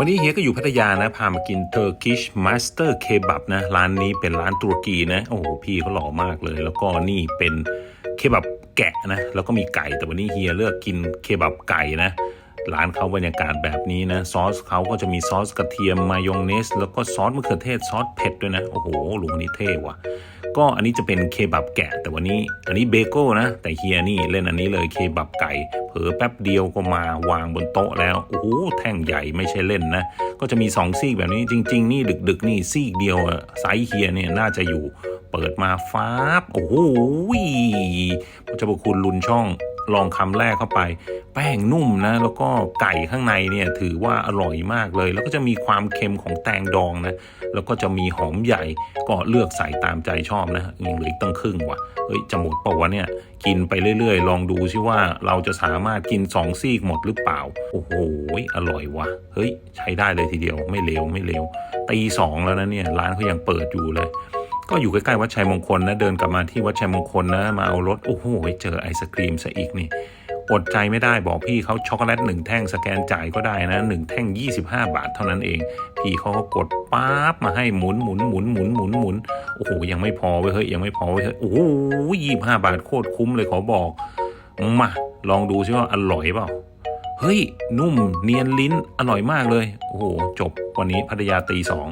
วันนี้เฮียก็อยู่พัทยานะ พามากิน Turkish Master Kebab นะ ร้านนี้เป็นร้านตุรกีนะ โอ้โห พี่เขาหล่อมากเลย แล้วก็นี่เป็นเคบับแกะนะ แล้วก็มีไก่ แต่วันนี้เฮียเลือกกินเคบับไก่นะ ร้านเขาบรรยากาศแบบนี้นะซอสเขาก็จะมีซอสกระเทียมมายองเนส แล้วก็ซอสมะเขือเทศซอสเผ็ดด้วยนะ โอ้โหลุงคนนี้เท่ว่ะ ก็อันนี้จะเป็นเคบับแกะ แต่วันนี้อันนี้เบโก้นะ แต่เฮียนี่เล่นอันนี้เลยเคบับไก่ เผลอแป๊บเดียวก็มาวางบนโต๊ะแล้ว โอ้โหแท่งใหญ่ไม่ใช่เล่นนะ ก็จะมีสองซีกแบบนี้จริง ๆ นี่ดึก ๆ นี่ซีกเดียวไซส์เฮียเนี่ยน่าจะอยู่ เปิดมาฟ้าบโอ้โหพระเจ้าคุณลุนช่อง ลองคำแรกเข้าไป แป้งนุ่มนะ แล้วก็ไก่ข้างในเนี่ยถือว่าอร่อยมากเลย แล้วก็จะมีความเค็มของแตงดองนะ แล้วก็จะมีหอมใหญ่ก็เลือกใส่ตามใจชอบนะยังเหลืออีกตั้งครึ่งว่ะเฮ้ยจะหมดปล่าวะเนี่ยกินไปเรื่อยๆ ลองดูซิว่าเราจะสามารถกินสองซีกหมดหรือเปล่า โอ้โหอร่อยว่ะ เฮ้ย ใช้ได้เลยทีเดียวไม่เลวไม่เลวตีสองแล้วนะเนี่ยร้านเขายังเปิดอยู่เลย ก็อยู่ใกล้ๆวัดชัยมงคลนะเดินกลับมาที่วัดชัยมงคลนะมาเอารถโอ้โหเจอไอศครีมซะอีกนี่อดใจไม่ได้บอกพี่เขาช็อกโกแลตหนึ่งแท่งสแกนจ่ายก็ได้นะหนึ่งแท่ง 25 บาทเท่านั้นเอง พี่เขาก็กดป๊าบมาให้หมุนหมุนหมุนหมุนหมุนหมุนโอ้โหยังไม่พอเว้ยเฮ้ยยังไม่พอเว้ยเฮ้ยโอ้โหยี่ห้าบาทโคตรคุ้มเลยขอบอกมาลองดูซิว่าอร่อยเปล่าเฮ้ยนุ่มเนียนลิ้นอร่อยมากเลย โอ้โหจบวันนี้พัทยาตีสอง